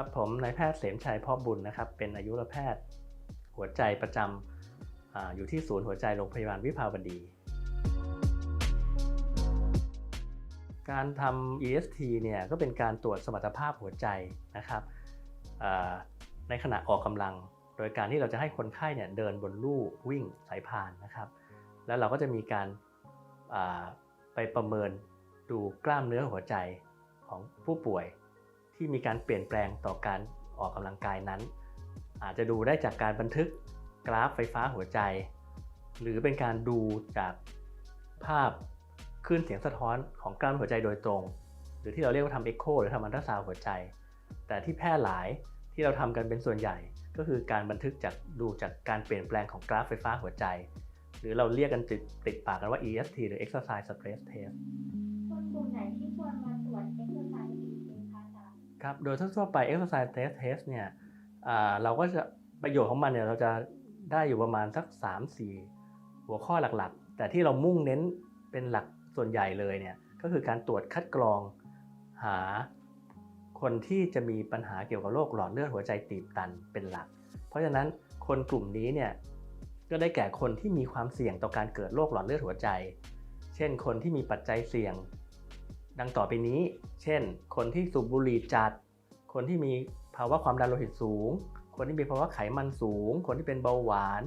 ครับผมนายแพทย์เสมชัยพ่อบุญนะครับ เป็นอายุรแพทย์หัวใจประจำออยู่ที่ศูนย์หัวใจโรงพยาบาลวิภาวดี การทำ EST เนี่ยก็เป็นการตรวจสมรรถภาพหัวใจนะครับในขณะออกกำลัง โดยการที่เราจะให้คนไข้เนี่ยเดินบนลู่วิ่งสายพานนะครับ แล้วเราก็จะมีการไปประเมินดูกล้ามเนื้อหัวใจของผู้ป่วย ที่มีการเปลี่ยนแปลงต่อการออกกำลังกายนั้น อาจจะดูได้จากการบันทึกกราฟไฟฟ้าหัวใจ หรือเป็นการดูจากภาพคลื่นเสียงสะท้อนของกล้ามหัวใจโดยตรง หรือที่เราเรียกว่าทำเอ็กโคหรือทำอันตราซาวด์หัวใจ แต่ที่แพร่หลายที่เราทำกันเป็นส่วนใหญ่ ก็คือการบันทึกจากดูจากการเปลี่ยนแปลงของกราฟไฟฟ้าหัวใจ หรือเราเรียกกันติดติดปากกันว่า EST หรือ Exercise Stress Test คนกลุ่มไหนที่ควรมาตรวจเครับ โดยทั่วๆไป exercise test test เนี่ยเราก็จะประโยชน์ของมันเนี่ยเราจะได้อยู่ประมาณสัก 3-4 หัวข้อหลักๆ แต่ที่เรามุ่งเน้นเป็นหลักส่วนใหญ่เลยเนี่ยก็คือการตรวจคัดกรองหาคนที่จะมีปัญหาเกี่ยวกับโรคหลอดเลือดหัวใจตีบตันเป็นหลัก เพราะฉะนั้นคนกลุ่มนี้เนี่ยก็ได้แก่คนที่มีความเสี่ยงต่อการเกิดโรคหลอดเลือดหัวใจ เช่น คนที่มีปัจจัยเสี่ยง ดังต่อไปนี้ เช่น คนที่สูบบุหรี่จัด คนที่มีภาวะความดันโลหิตสูง คนที่มีภาวะไขมันสูง คนที่เป็นเบาหวาน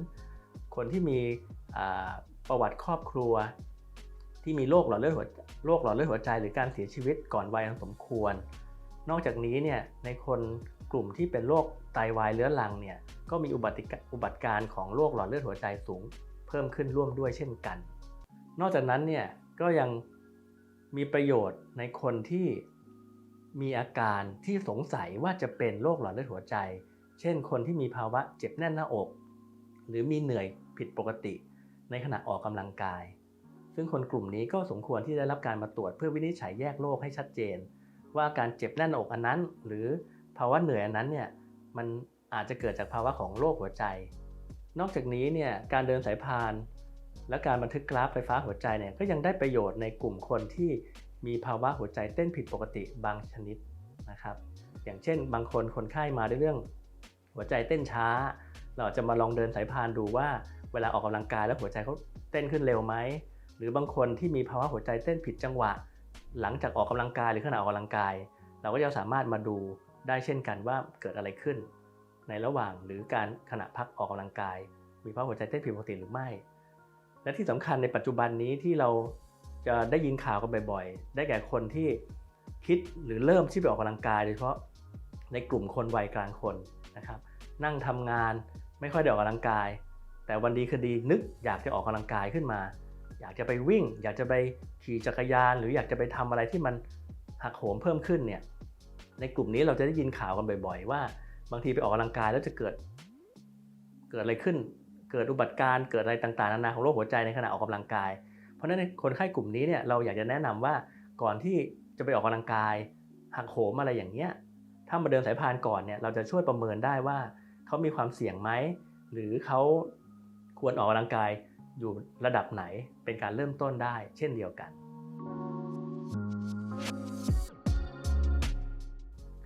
คนที่มีประวัติครอบครัว ที่มีโรคหลอดเลือดหัวโรคหลอดเลือดหัวใจหรือการเสียชีวิตก่อนวัยอันสมควร นอกจากนี้เนี่ยในคนกลุ่มที่เป็นโรคไตวายเรื้อรังเนี่ยก็มีอุบัติกะอุบัติการของโรคหลอดเลือดหัวใจสูง เพิ่มขึ้นร่วมด้วยเช่นกัน นอกจากนั้นเนี่ยก็ยัง มีประโยชน์ในคนที่มีอาการที่สงสัยว่าจะเป็นโรคหลอดเลือดหัวใจ เช่น คนที่มีภาวะเจ็บแน่นหน้าอก หรือมีเหนื่อยผิดปกติในขณะออกกำลังกาย ซึ่งคนกลุ่มนี้ก็สมควรที่ได้รับการมาตรวจเพื่อวินิจฉัยแยกโรคให้ชัดเจน ว่าการเจ็บแน่นอกอันนั้น หรือภาวะเหนื่อยอันนั้นเนี่ยมันอาจจะเกิดจากภาวะของโรคหัวใจ นอกจากนี้เนี่ยการเดินสายพาน และการบันทึกกราฟไฟฟ้าหัวใจเนี่ยก็ยังได้ประโยชน์ในกลุ่มคนที่มีภาวะหัวใจเต้นผิดปกติบางชนิดนะครับ อย่างเช่น บางคนคนไข้มาด้วยเรื่อง หัวใจเต้นช้า เราจะมาลองเดินสายพานดูว่า เวลาออกกำลังกายแล้วหัวใจเขาเต้นขึ้นเร็วไหมหรือบางคนที่มีภาวะหัวใจเต้นผิดจังหวะ หลังจากออกกำลังกายหรือขณะออกกำลังกาย เราก็จะสามารถมาดูได้เช่นกันว่าเกิดอะไรขึ้น ในระหว่างหรือการขณะพักออกกำลังกาย มีภาวะหัวใจเต้นผิดปกติหรือไม่ และที่สำคัญในปัจจุบันนี้ที่เราจะได้ยินข่าวกันบ่อยๆ ได้แก่คนที่คิดหรือเริ่มที่ไปออกกำลังกายโดยเฉพาะในกลุ่มคนวัยกลางคนนะครับ นั่งทำงานไม่ค่อยได้ออกกำลังกาย แต่วันดีคืนดีนึกอยากจะออกกำลังกายขึ้นมา อยากจะไปวิ่ง อยากจะไปขี่จักรยาน หรืออยากจะไปทำอะไรที่มันหักโหมเพิ่มขึ้นเนี่ยในกลุ่มนี้เราจะได้ยินข่าวกันบ่อย ๆ ว่า บางทีไปออกกำลังกายแล้วจะเกิด เกิดอะไรขึ้น เกิดอุบัติการ์เกิดอะไรต่างๆนานาของโรคหัวใจในขณะออกกำลังกาย เพราะฉะนั้นในคนไข้กลุ่มนี้เนี่ยเราอยากจะแนะนำว่าก่อนที่จะไปออกกำลังกายหักโหมอะไรอย่างเงี้ยถ้ามาเดินสายพานก่อนเนี่ยเราจะช่วยประเมินได้ว่าเขามีความเสี่ยงไหมหรือเขาควรออกกำลังกายอยู่ระดับไหนเป็นการเริ่มต้นได้ เช่นเดียวกัน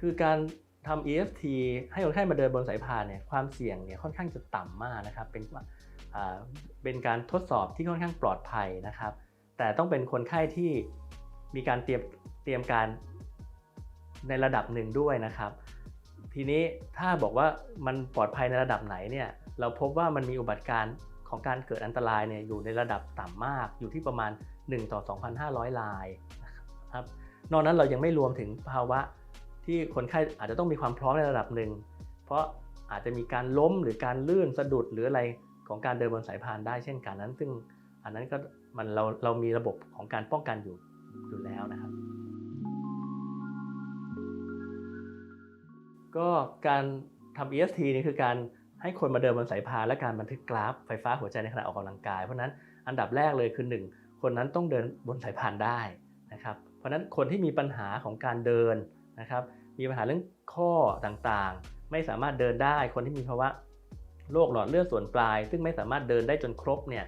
คือการ ทำ EFT ให้คนไข้มาเดินบนสายพานเนี่ยความเสี่ยงเนี่ยค่อนข้างจะต่ำมากนะครับเป็นว่าอ่าเป็นการทดสอบที่ค่อนข้างปลอดภัยนะครับ แต่ต้องเป็นคนไข้ที่มีการเตรียมเตรียมการในระดับหนึ่งด้วยนะครับ ทีนี้ถ้าบอกว่ามันปลอดภัยในระดับไหนเนี่ยเราพบว่ามันมีอุบัติการณ์ของการเกิดอันตรายเนี่ยอยู่ในระดับต่ำมากอยู่ที่ประมาณ 1 ต่อ 2,500รายนะครับนอกนั้นเรายังไม่รวมถึงภาวะ ที่คนไข้อาจจะต้องมีความพร้อมในระดับหนึ่ง เพราะอาจจะมีการล้มหรือการลื่นสะดุดหรืออะไรของการเดินบนสายพานได้เช่นกันนั้น ซึ่งอันนั้นก็มันเราเรามีระบบของการป้องกันอยู่อยู่แล้วนะครับ ก็การทำ EST นี่คือการให้คนมาเดินบนสายพานและการบันทึกกราฟไฟฟ้าหัวใจในขณะออกกำลังกาย เพราะฉะนั้นอันดับแรกเลยคือ 1 คนนั้นต้องเดินบนสายพานได้นะครับ เพราะฉะนั้นคนที่มีปัญหาของการเดิน นะครับ มีปัญหาเรื่องข้อต่างๆ ไม่สามารถเดินได้ คนที่มีภาวะโรคหลอดเลือดส่วนปลาย ซึ่งไม่สามารถเดินได้จนครบเนี่ย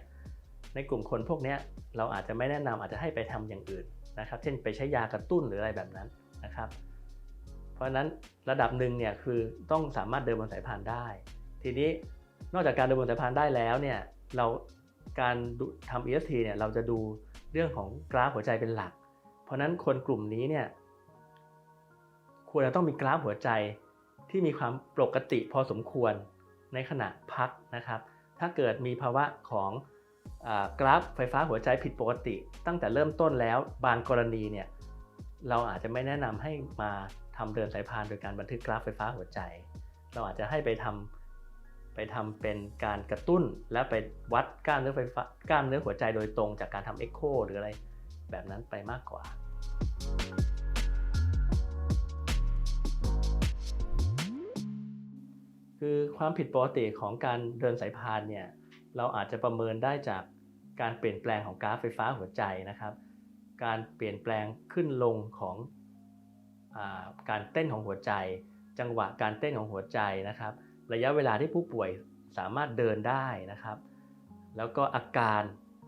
ในกลุ่มคนพวกนี้เราอาจจะไม่แนะนำอาจจะให้ไปทำอย่างอื่นนะครับ เช่นไปใช้ยากระตุ้นหรืออะไรแบบนั้นนะครับ เพราะฉะนั้นระดับหนึ่งเนี่ยคือต้องสามารถเดินบนสายพานได้ ทีนี้นอกจากการเดินบนสายพานได้แล้วเนี่ยเราการทำ EST เนี่ยเราจะดูเรื่องของกราฟหัวใจเป็นหลัก เพราะนั้นคนกลุ่มนี้เนี่ย ควรจะต้องมีกราฟหัวใจที่มีความปกติพอสมควรในขณะพักนะครับ ถ้าเกิดมีภาวะของอกราฟไฟฟ้าหัวใจผิดปกติ ตั้งแต่เริ่มต้นแล้วบางกรณีเนี่ยเราอาจจะไม่แนะนำให้มาทำเดินสายพานโดยการบันทึกกราฟไฟฟ้าหัวใจ เราอาจจะให้ไปทำไปทำเป็นการกระตุ้นและไปวัดกล้ามเนื้อไฟฟ้ากล้ามเนื้อหัวใจโดยตรงจากการทำเอ็กโคหรืออะไรแบบนั้นไปมากกว่า คือความผิดปกติของการเดินสายพานเนี่ยเราอาจจะประเมินได้จากการเปลี่ยนแปลงของกราฟไฟฟ้าหัวใจนะครับ การเปลี่ยนแปลงขึ้นลงของอาการเต้นของหัวใจ จังหวะการเต้นของหัวใจนะครับ ระยะเวลาที่ผู้ป่วยสามารถเดินได้นะครับ แล้วก็อาการ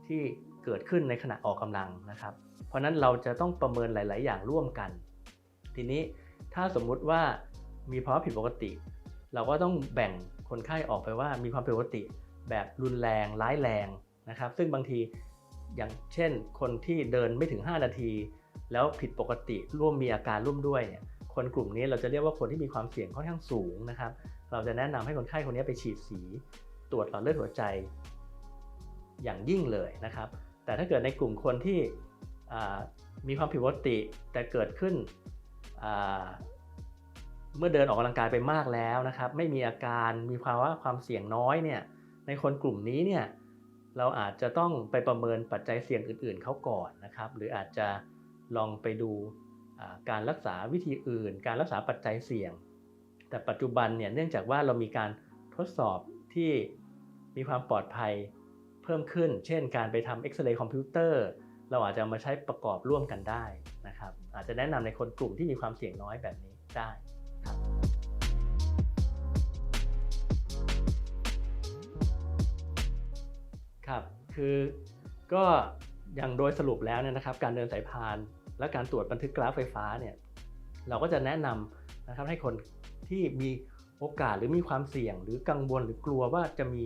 ที่เกิดขึ้นในขณะออกกำลังนะครับ เพราะฉะนั้นเราจะต้องประเมินหลาย ๆ อย่างร่วมกัน ทีนี้ถ้าสมมุติว่ามีภาวะผิดปกติ เราก็ต้องแบ่งคนไข้ออกไปว่ามีความผิดปกติแบบรุนแรงร้ายแรงนะครับ ซึ่งบางทีอย่างเช่น คนที่เดินไม่ถึง 5 นาที แล้วผิดปกติร่วมมีอาการร่วมด้วยเนี่ยคนกลุ่มนี้เราจะเรียกว่าคนที่มีความเสี่ยงค่อนข้างสูงนะครับ เราจะแนะนำให้คนไข้คนนี้ไปฉีดสี ตรวจหลอดเลือดหัวใจอย่างยิ่งเลยนะครับ แต่ถ้าเกิดในกลุ่มคนที่มีความผิดปกติแต่เกิดขึ้น เมื่อเดินออกกำลังกายไปมากแล้วนะครับ ไม่มีอาการมีภาวะความเสี่ยงน้อยเนี่ยในคนกลุ่มนี้เนี่ยเราอาจจะต้องไปประเมินปัจจัยเสี่ยงอื่นๆเขาก่อนนะครับ หรืออาจจะลองไปดูการรักษาวิธีอื่น การรักษาปัจจัยเสี่ยง แต่ปัจจุบันเนี่ยเนื่องจากว่าเรามีการทดสอบที่มีความปลอดภัยเพิ่มขึ้น เช่น การไปทำเอ็กซเรย์คอมพิวเตอร์เราอาจจะมาใช้ประกอบร่วมกันได้นะครับ อาจจะแนะนำในคนกลุ่มที่มีความเสี่ยงน้อยแบบนี้ได้ คือก็อย่างโดยสรุปแล้วเนี่ยนะครับ การเดินสายพานและการตรวจบันทึกกราฟไฟฟ้าเนี่ยเราก็จะแนะนำนะครับให้คนที่มีโอกาสหรือมีความเสี่ยง หรือกังวลหรือกลัวว่าจะมี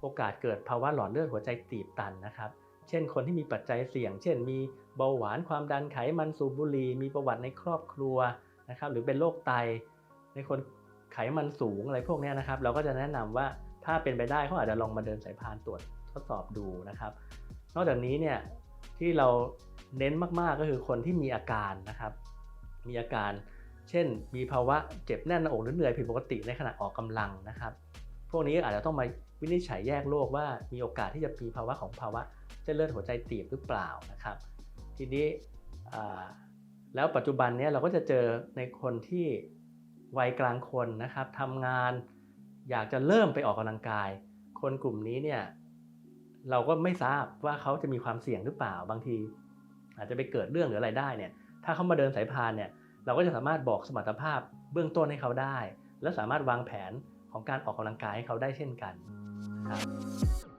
โอกาสเกิดภาวะหลอดเลือดหัวใจตีบตันนะครับ เช่นคนที่มีปัจจัยเสี่ยง เช่น มีเบาหวานความดันไขมันสูบบุหรี่มีประวัติในครอบครัวนะครับ หรือเป็นโรคไตในคนไขมันสูงอะไรพวกนี้นะครับ เราก็จะแนะนำว่า ถ้าเป็นไปได้เขาอาจจะลองมาเดินสายพานตรวจทดสอบดูนะครับ นอกจากนี้เนี่ยที่เราเน้นมากๆก็คือคนที่มีอาการนะครับ มีอาการ เช่น มีภาวะเจ็บแน่นหน้าอกหรือเหนื่อยผิดปกติในขณะออกกำลังนะครับ พวกนี้อาจจะต้องมาวินิจฉัยแยกโรคว่ามีโอกาสที่จะมีภาวะของภาวะเส้นเลือดหัวใจตีบหรือเปล่านะครับ ทีนี้แล้วปัจจุบันนี้เราก็จะเจอในคนที่วัยกลางคนนะครับทำงาน อยากจะเริ่มไปออกกำลังกาย คนกลุ่มนี้เนี่ยเราก็ไม่ทราบว่าเขาจะมีความเสี่ยงหรือเปล่าบางที อาจจะไปเกิดเรื่องหรืออะไรได้เนี่ยถ้าเขามาเดินสายพานเนี่ยเราก็จะสามารถบอกสมรรถภาพเบื้องต้นให้เขาได้ และสามารถวางแผนของการออกกำลังกายให้เขาได้เช่นกันครับ